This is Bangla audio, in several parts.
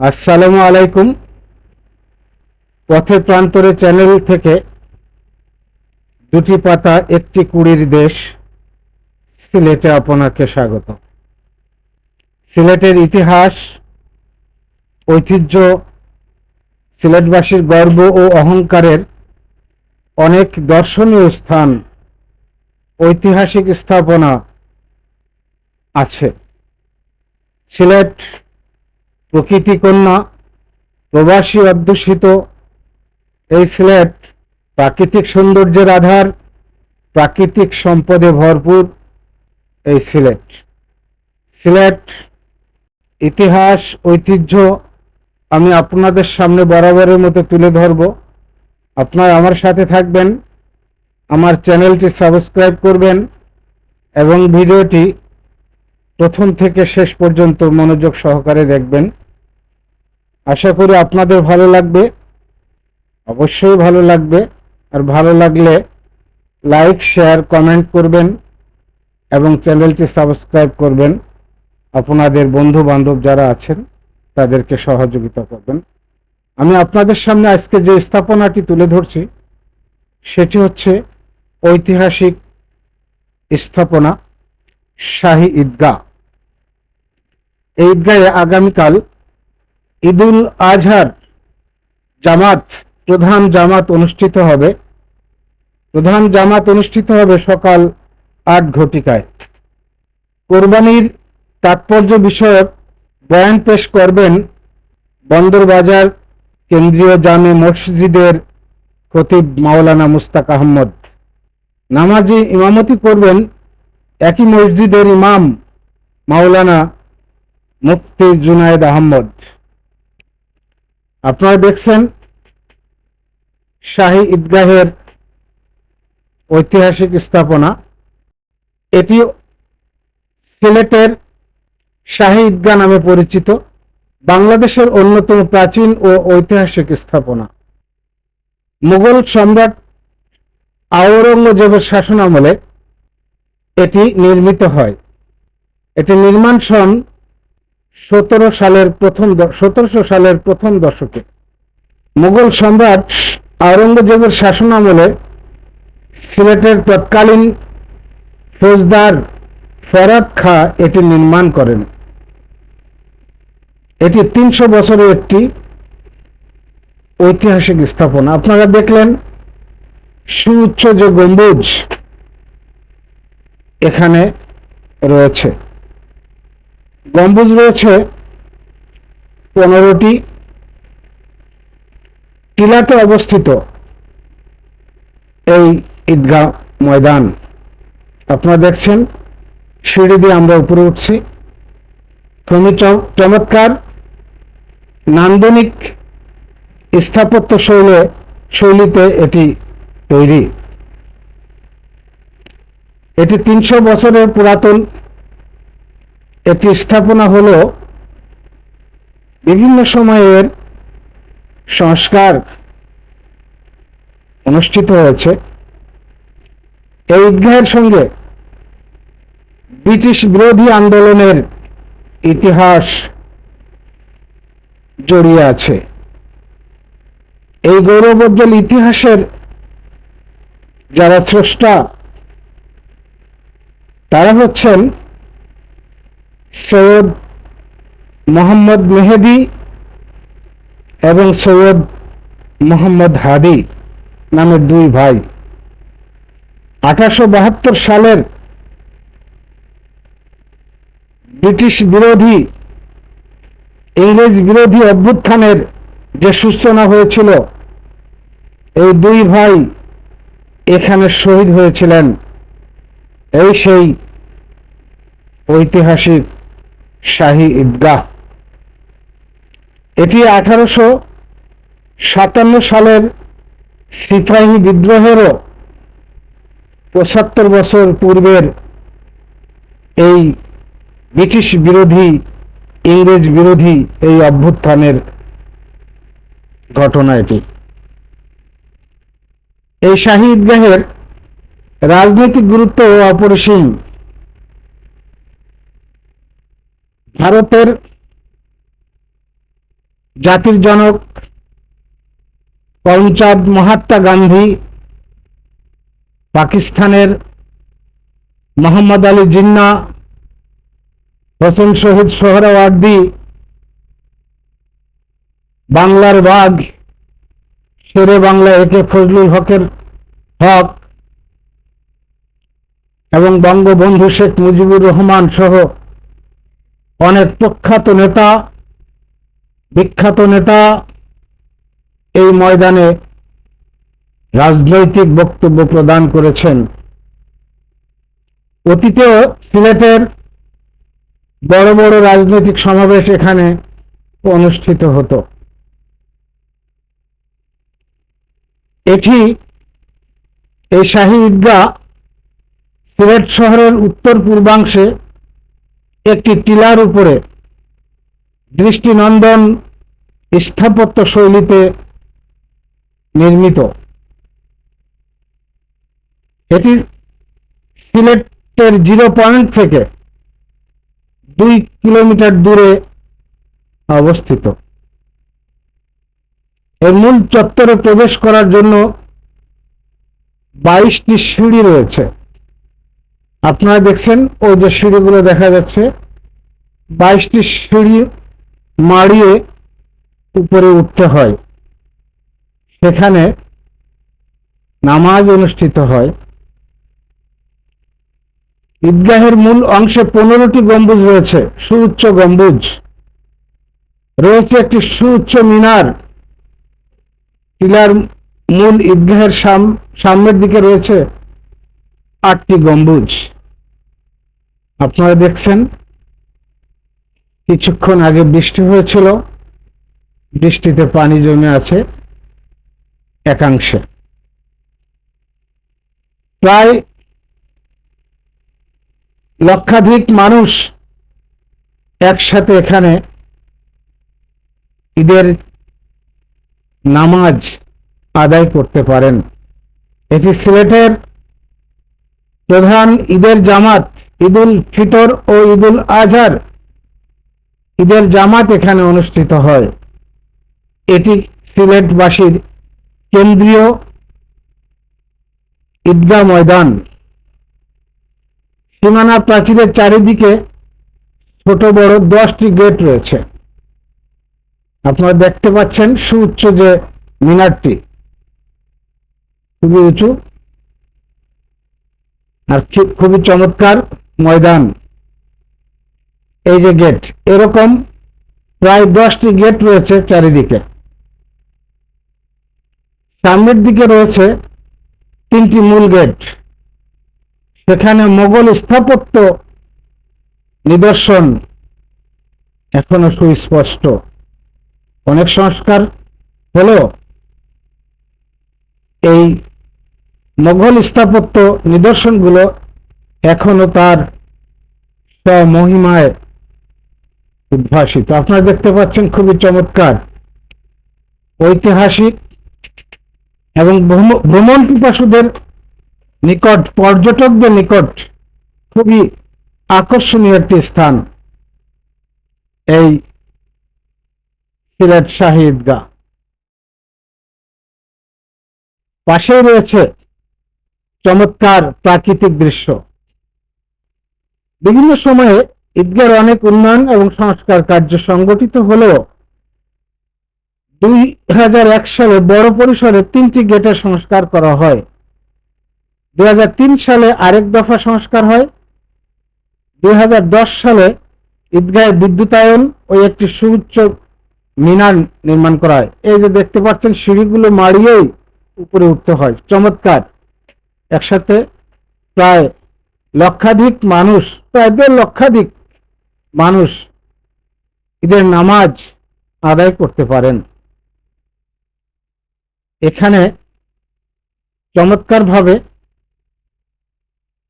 আসসালামু আলাইকুম। পথে প্রান্তরে চ্যানেল থেকে দুটি পাতা, একটি কুড়ির দেশ, সিলেটে আপনাকে স্বাগত। সিলেটের ইতিহাস, ঐতিহ্য, সিলেটবাসীর গর্ব ও অহংকারের অনেক দর্শনীয় স্থান, ঐতিহাসিক স্থাপনা আছে। সিলেট প্রকৃতি কন্যা, প্রবাসী অধ্যুষিত, এই সিলেট প্রাকৃতিক সৌন্দর্যের আধার, প্রাকৃতিক সম্পদে ভরপুর এই সিলেট। সিলেট, ইতিহাস, ঐতিহ্য আমি আপনাদের সামনে বরাবরের মতো তুলে ধরব। আপনারা আমার সাথে থাকবেন, আমার চ্যানেলটি সাবস্ক্রাইব করবেন এবং ভিডিওটি প্রথম থেকে শেষ পর্যন্ত মনোযোগ সহকারে দেখবেন। আশা করি আপনাদের ভালো লাগবে। অবশ্যই ভালো লাগবে। আর ভালো লাগলে লাইক শেয়ার কমেন্ট করবেন এবং চ্যানেলটি সাবস্ক্রাইব করবেন। আপনাদের বন্ধু বান্ধব যারা আছেন, তাদেরকে সহযোগিতা করবেন। আমি আপনাদের সামনে আজকে যে স্থাপনাটি তুলে ধরছি, সেটি হচ্ছে ঐতিহাসিক স্থাপনা শাহী ঈদগাহ। এই ঈদগাহে আগামীকাল ঈদুল আজহার জামাত, প্রধান জামাত অনুষ্ঠিত হবে। প্রধান জামাত অনুষ্ঠিত হবে সকাল আট ঘটিকায়। কোরবানির তাৎপর্য বিষয়ক বয়ান পেশ করবেন বন্দরবাজার কেন্দ্রীয় জামে মসজিদের খতিব মাওলানা মুস্তাক আহমদ। নামাজি ইমামতি করবেন একই মসজিদের ইমাম মাওলানা মুফতি জুনায়েদ আহমদ। আপনারা দেখছেন শাহী ঈদগাহের ঐতিহাসিক স্থাপনা। এটি সিলেটের শাহী ঈদগাহ নামে পরিচিত, বাংলাদেশের অন্যতম প্রাচীন ও ঐতিহাসিক স্থাপনা। মুঘল সম্রাট আওরঙ্গজেবের শাসনামলে এটি নির্মিত হয়। এটি নির্মাণ সন সতেরো সালের প্রথম সতেরোশো সালের প্রথম দশকে। মুঘল সম্রাট আওরঙ্গজেবের শাসনামলে সিলেটের তৎকালীন ফৌজদার ফরাদ খা এটি নির্মাণ করেন। এটি তিনশো বছরের একটি ঐতিহাসিক স্থাপনা। আপনারা দেখলেন সুউচ্চ যে গম্বুজ এখানে রয়েছে। গম্বুজ রয়েছে পনেরোটি। টিলাতে অবস্থিত এই ঈদগাহ ময়দান। আপনারা দেখছেন, সিঁড়ি দিয়ে আমরা উপরে উঠছি। খুবই চমৎকার নান্দনিক স্থাপত্য শৈলে শৈলীতে এটি তৈরি। এটি তিনশো বছরের পুরাতন একটি স্থাপনা হল বিভিন্ন সময়ের সংস্কার অনুষ্ঠিত হয়েছে। এই ঈদগাহের সঙ্গে ব্রিটিশ বিরোধী আন্দোলনের ইতিহাস জড়িয়ে আছে। এই গৌরবোজ্জ্বল ইতিহাসের যারা স্রষ্টা, তারা হচ্ছেন সৈয়দ মোহাম্মদ মেহেদি এবং সৈয়দ মোহাম্মদ হাদি নামের দুই ভাই। আঠারোশো বাহাত্তর সালের ব্রিটিশ বিরোধী, ইংরেজ বিরোধী অভ্যুত্থানের যে সূচনা হয়েছিল, এই দুই ভাই এখানে শহীদ হয়েছিলেন। এই সেই ঐতিহাসিক শাহী ঈদগাহ। এটি আঠারোশো সাতান্ন সালের সিপাহী বিদ্রোহেরও পঁচাত্তর বছর পূর্বের এই ব্রিটিশ বিরোধী, ইংরেজ বিরোধী এই অভ্যুত্থানের ঘটনা এটি। এই শাহী ঈদগাহের রাজনৈতিক গুরুত্ব অপরিসীম। ভারতের জাতির জনক করমচাঁদ মহাত্মা গান্ধী, পাকিস্তানের মোহাম্মদ আলী জিন্না, হোসেন শহীদ সোহরাওয়ার্দী, বাংলার বাঘ, শেরে বাংলা একে ফজলুল হকের হক এবং বঙ্গবন্ধু শেখ মুজিবুর রহমান সহ অনেক প্রখ্যাত নেতা, বিখ্যাত নেতা এই ময়দানে রাজনৈতিক বক্তব্য প্রদান করেছেন। অতীতেও সিলেটের বড় বড় রাজনৈতিক সমাবেশ এখানে অনুষ্ঠিত হতো। এটি এই শাহী ঈদগাহ সিলেট শহরের উত্তর পূর্বাংশে একটি টিলার উপরে দৃষ্টিনন্দন স্থাপত্য শৈলীতে নির্মিত। এটি সিলেটের জিরো পয়েন্ট থেকে দুই কিলোমিটার দূরে অবস্থিত। এর মূল চত্বরে প্রবেশ করার জন্য বাইশটি সিঁড়ি রয়েছে। আপনারা দেখছেন ওই যে সিঁড়িগুলো দেখা যাচ্ছে। বাইশটি সিঁড়ি মাড়িয়ে উপরে উঠতে হয়। সেখানে নামাজ অনুষ্ঠিত হয়। ঈদগাহের মূল অংশে পনেরোটি গম্বুজ রয়েছে, সুউচ্চ গম্বুজ। রয়েছে একটি সুউচ্চ মিনার। টিলার মূল ঈদগাহের সামনের দিকে রয়েছে আটটি গম্বুজ। আপনারা দেখছেন, কিছুক্ষণ আগে বৃষ্টি হয়েছিল, বৃষ্টিতে পানি জমে আছে একাংশে। প্রায় লক্ষাধিক মানুষ একসাথে এখানে ঈদের নামাজ আদায় করতে পারেন। এটি সিলেটের প্রধান ঈদের জামাত ঈদুল ফিতর ও ঈদুল আজহার ঈদের জামাত এখানে অনুষ্ঠিত হয়। এটি সিলেটবাসীর কেন্দ্রীয় ঈদগাহ ময়দান। সীমানা প্রাচীরের চারিদিকে ছোট বড় দশটি গেট রয়েছে। আপনারা দেখতে পাচ্ছেন সুউচ্চ যে মিনারটি, খুবই উঁচু আর খুবই চমৎকার। ময়দান। এই যে গেট এরকম প্রায় দশটি গেট রয়েছে চারিদিকে। সামনের দিকে রয়েছে তিনটি মূল গেট সেখানে মোগল স্থাপত্য নিদর্শন এখনও সুস্পষ্ট। অনেক সংস্কার হলো এই মোগল স্থাপত্য নিদর্শনগুলো এখনও তার স্বমহিমায় উদ্ভাসিত। আপনারা দেখতে পাচ্ছেন খুবই চমৎকার। ঐতিহাসিক এবং ভ্রমণ পিপাসুদের নিকট, পর্যটকদের নিকট খুবই আকর্ষণীয় একটি স্থান, এই সিলেট শাহী ঈদগাহ পাশেই রয়েছে চমৎকার প্রাকৃতিক দৃশ্য। বিভিন্ন সময়ে ঈদগার অনেক উন্নয়ন এবং সংস্কার কার্য সংগঠিত হলেও দুই সালে বড় পরিসরে তিনটি গেটের সংস্কার করা হয়। দুই সালে আরেক দফা সংস্কার হয়। দুই হাজার দশ সালে ঈদগাহে বিদ্যুতায়ন ও একটি সুউচ্চ মিনার নির্মাণ করা হয়। এই যে দেখতে পাচ্ছেন, সিঁড়িগুলো মারিয়েই উপরে উঠতে হয়। চমৎকার। একসাথে প্রায় লক্ষাধিক মানুষ প্রায় দেড় লক্ষাধিক মানুষ ঈদের নামাজ আদায় করতে পারেন। এখানে চমৎকারভাবে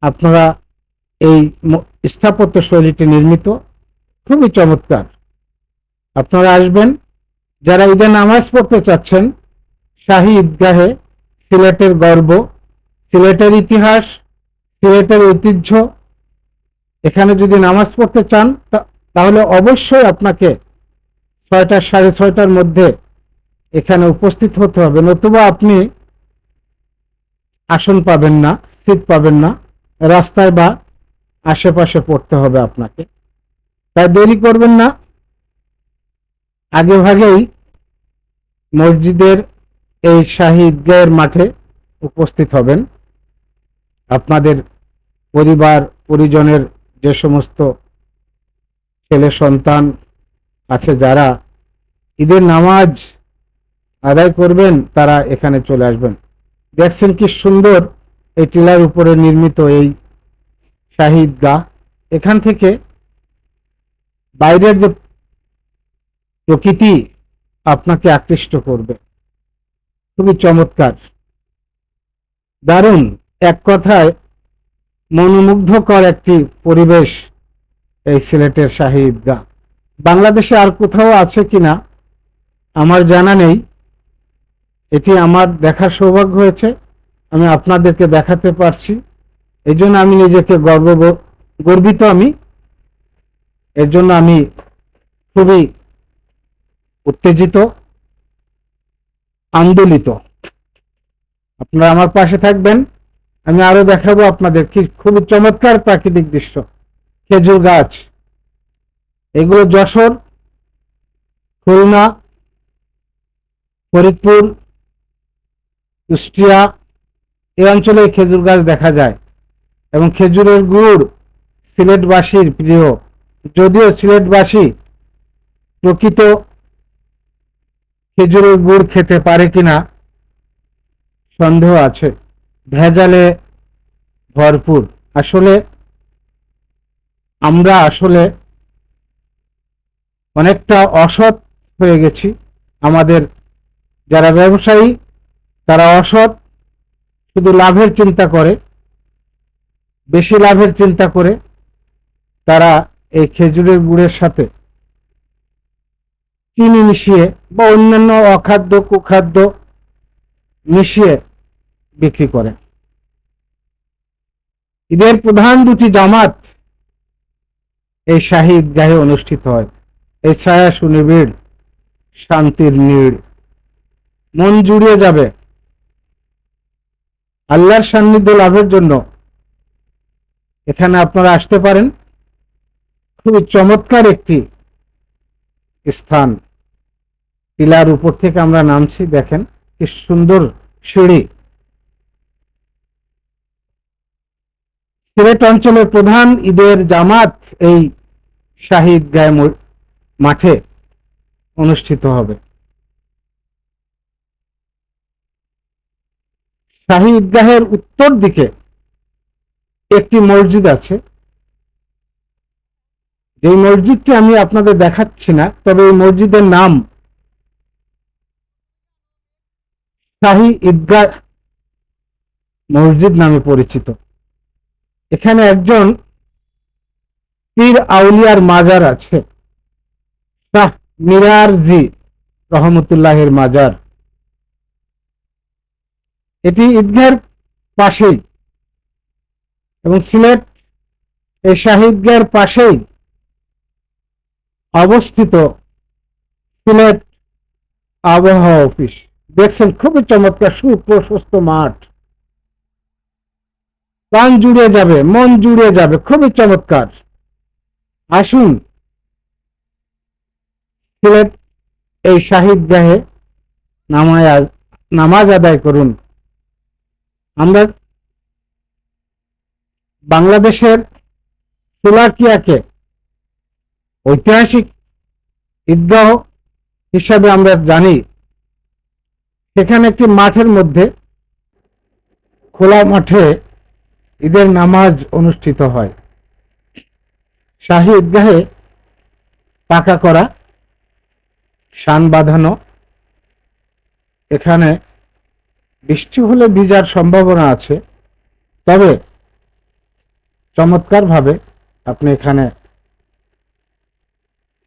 আপনারা এই স্থাপত্য শৈলীটি নির্মিত। খুবই চমৎকার। আপনারা আসবেন, যারা ঈদের নামাজ পড়তে চাচ্ছেন, শাহী ঈদগাহে সিলেটের গর্ব, সিলেটের ইতিহাস সিলেটের ঐতিহ্য, এখানে যদি নামাজ পড়তে চান তাহলে অবশ্যই আপনাকে ছয়টা, সাড়ে ছয়টার মধ্যে এখানে উপস্থিত হতে হবে। নতুবা আপনি আসন পাবেন না, সিট পাবেন না, রাস্তায় বা আশেপাশে পড়তে হবে আপনাকে। তাই দেরি করবেন না। আগে ভাগেই মসজিদের এই শাহী ঈদগাহের মাঠে উপস্থিত হবেন। আপনাদের পরিবার, পরিজনের যে সমস্ত ছেলে, সন্তান আছে যারা ঈদের নামাজ আদায় করবেন, তারা এখানে চলে আসবেন। দেখছেন কি সুন্দর এই টিলার উপরে নির্মিত এই শাহিদ গা এখান থেকে বাইরের যে প্রকৃতি আপনাকে আকৃষ্ট করবে। খুবই চমৎকার। দারুণ। এক কথায় মনোমুগ্ধকর একটি পরিবেশ এই সিলেটের শাহী ঈদগাহ বাংলাদেশে আর কোথাও আছে কিনা আমার জানা নেই। এটি আমার দেখার সৌভাগ্য হয়েছে। আমি আপনাদেরকে দেখাতে পারছি। এই জন্য আমি নিজেকে গর্ব গর্বিত আমি। এর জন্য আমি খুবই উত্তেজিত, আন্দোলিত। আপনারা আমার পাশে থাকবেন। আমি আরও দেখাবো আপনাদের কি খুবই চমৎকার প্রাকৃতিক দৃশ্য। খেজুর গাছ। এগুলো যশোর, খুলনা, ফরিদপুর, কুষ্টিয়া, এই অঞ্চলে খেজুর গাছ দেখা যায়। এবং খেজুরের গুড় সিলেটবাসীর প্রিয়। যদিও সিলেটবাসী প্রকৃত খেজুরের গুড় খেতে পারে কিনা সন্দেহ আছে। ভেজালে ভরপুর। আসলে আমরা আসলে অনেকটা অসৎ হয়ে গেছি। আমাদের যারা ব্যবসায়ী, তারা অসৎ, শুধু লাভের চিন্তা করে, বেশি লাভের চিন্তা করে, তারা এই খেজুরের গুড়ের সাথে চিনি মিশিয়ে বা অন্যান্য অখাদ্য, কুখাদ্য মিশিয়ে বিক্রি করে। ঈদের প্রধান দুটি জামাত এই শাহী ঈদগাহে অনুষ্ঠিত হয়। এই ছায়া সুনিবিড়, শান্তির নীড়। মন জুড়িয়ে যাবে। আল্লাহর সান্নিধ্য লাভের জন্য। এখানে আপনারা আসতে পারেন। খুবই চমৎকার একটি স্থান। টিলার উপর থেকে আমরা নামছি, দেখেন, কি সুন্দর সিঁড়ি। সিলেট অঞ্চলের প্রধান ঈদের জামাত এই শাহিদ গায়ে মাঠে অনুষ্ঠিত হবে। শাহী ঈদগাহের উত্তর দিকে একটি মসজিদ আছে। যে মসজিদটি আমি আপনাদের দেখাচ্ছি না, তবে এই মসজিদের নাম শাহী ঈদগাহ মসজিদ নামে পরিচিত। এখানে একজন পীর আউলিয়ার মাজার আছে। শাহ মিরারজি রহমতুল্লাহের মাজার। এটি ঈদগাহের পাশেই এবং সিলেট এই শাহিদগাহের পাশেই অবস্থিত সিলেট আবহাওয়া অফিস। দেখছেন, খুবই চমৎকার সুপ্রশস্ত মাঠ। প্রাণ জুড়ে যাবে, মন জুড়ে যাবে। খুবই চমৎকার। আসুন সিলেট এই শাহিদগাহে নামায় নামাজ আদায় করুন। আমরা বাংলাদেশের সুলাকিয়াকে ঐতিহাসিক ঈদগাহ হিসাবে আমরা জানি। সেখানে একটি মাঠের মধ্যে খোলা মাঠে ঈদের নামাজ অনুষ্ঠিত হয়। শাহী ঈদগাহে পাকা করা শান বাঁধানো, এখানে বৃষ্টি হলে ভিজার সম্ভাবনা আছে। তবে চমৎকারভাবে আপনি এখানে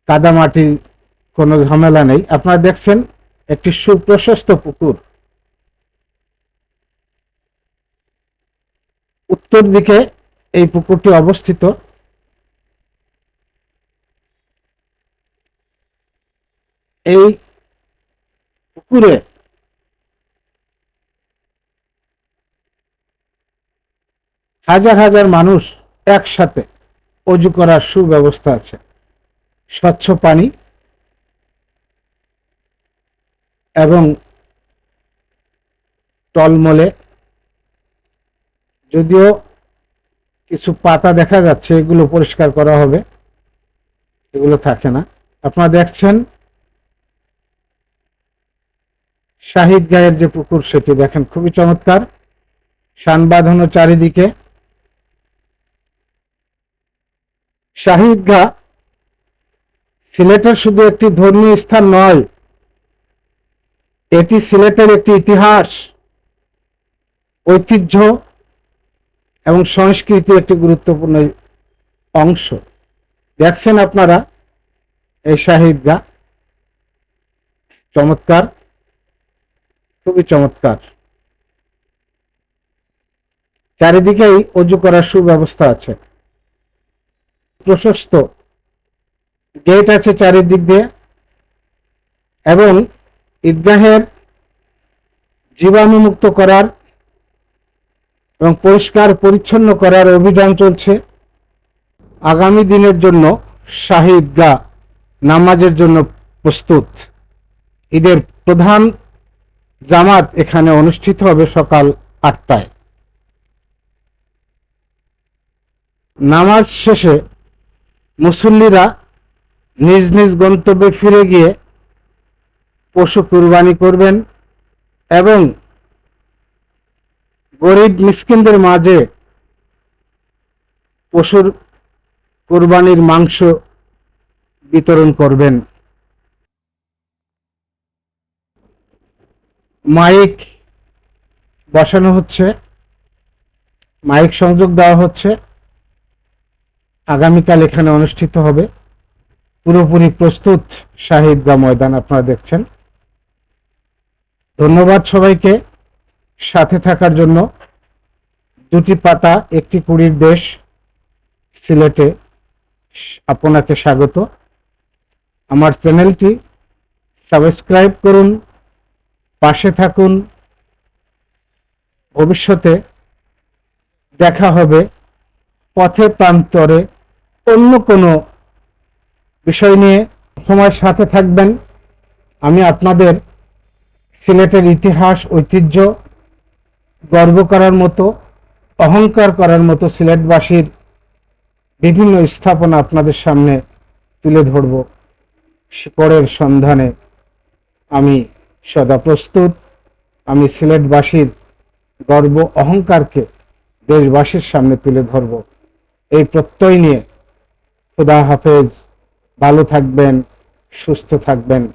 কাদামাটি, কোনো ঝামেলা নেই। আপনারা দেখছেন একটি সুপ্রশস্ত পুকুর। উত্তর দিকে এই পুকুরটি অবস্থিত। এই পুকুরে হাজার হাজার মানুষ একসাথে অজু করার সুব্যবস্থা আছে। স্বচ্ছ পানি এবং টলমলে, যদিও কিছু পাতা দেখা যাচ্ছে, এগুলো পরিষ্কার করা হবে। এগুলো থাকে না। আপনারা দেখছেন শাহিদ গায়ের যে পুকুর সেটি দেখেন, খুবই চমৎকার। শান বাঁধানো চারিদিকে। শাহিদ গা সিলেটের শুধু একটি ধর্মীয় স্থান নয়, এটি সিলেটের একটি ইতিহাস, ঐতিহ্য এবং সংস্কৃতি একটি গুরুত্বপূর্ণ অংশ। দেখছেন আপনারা এই শাহিদগা চমৎকার। খুবই চমৎকার। চারিদিকেই অজু করার সুব্যবস্থা আছে। প্রশস্ত গেট আছে চারিদিক দিয়ে এবং ঈদগাহের জীবাণুমুক্ত করার এবং পরিষ্কার পরিচ্ছন্ন করার অভিযান চলছে। আগামী দিনের জন্য শাহী ঈদগাহ নামাজের জন্য প্রস্তুত। ঈদের প্রধান জামাত এখানে অনুষ্ঠিত হবে সকাল আটটায়। নামাজ শেষে মুসল্লিরা নিজ নিজ গন্তব্যে ফিরে গিয়ে পশু কুরবানি করবেন এবং গরিব মিসকিনদের মাঝে পশুর কুরবানির মাংস বিতরণ করবেন। মাইক বসানো হচ্ছে। মাইক সংযোগ দেওয়া হচ্ছে। আগামীকাল এখানে অনুষ্ঠিত হবে। পুরোপুরি প্রস্তুত শাহিদগা ময়দান, আপনারা দেখছেন। ধন্যবাদ সবাইকে। সাথে থাকার জন্য দুটি পাতা, একটি কুড়ির দেশ সিলেটে আপনাকে স্বাগত। আমার চ্যানেলটি সাবস্ক্রাইব করুন, পাশে থাকুন। ভবিষ্যতে দেখা হবে পথে প্রান্তরে অন্য কোনো বিষয় নিয়ে। সময়ের সাথে থাকবেন। আমি আপনাদের সিলেটের ইতিহাস, ঐতিহ্য গর্ব করার মতো, অহংকার করার মতো সিলেটবাসীর বিভিন্ন স্থাপনা আপনাদের সামনে তুলে ধরব। শিকড়ের সন্ধানে আমি সদা প্রস্তুত। আমি সিলেটবাসীর গর্ব, অহংকারকে দেশবাসীর সামনে তুলে ধরব। এই প্রত্যয় নিয়ে খুদা হাফেজ। ভালো থাকবেন, সুস্থ থাকবেন।